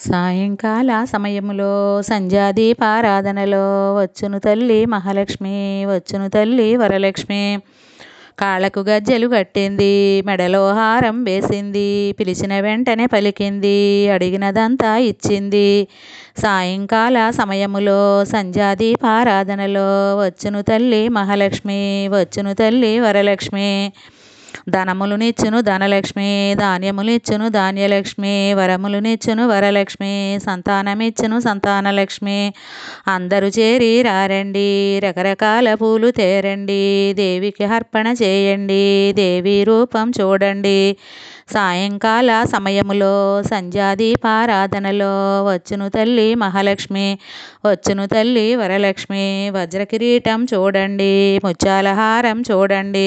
సాయంకాల సమయములో సంధ్యాదీపారాధనలో వచ్చును తల్లి మహాలక్ష్మి వచ్చును తల్లి వరలక్ష్మి. కాళ్ళకు గజ్జెలు కట్టింది మెడలో హారం వేసింది పిలిచిన వెంటనే పలికింది అడిగినదంతా ఇచ్చింది. సాయంకాల సమయములో సంధ్యాదీపారాధనలో వచ్చును తల్లి మహాలక్ష్మి వచ్చును తల్లి వరలక్ష్మి. ధనములునిచ్చును ధనలక్ష్మి ధాన్యములు ఇచ్చును ధాన్యలక్ష్మి వరములునిచ్చును వరలక్ష్మి సంతానమిచ్చును సంతానలక్ష్మి అందరూ చేరి రారండి. రకరకాల పూలు తేరండి. దేవికి అర్పణ చేయండి. దేవి రూపం చూడండి. సాయంకాల సమయములో సంధ్యాదీపారాధనలో వచ్చును తల్లి మహాలక్ష్మి వచ్చును తల్లి వరలక్ష్మి. వజ్రకిరీటం చూడండి. ముత్యాలహారం చూడండి.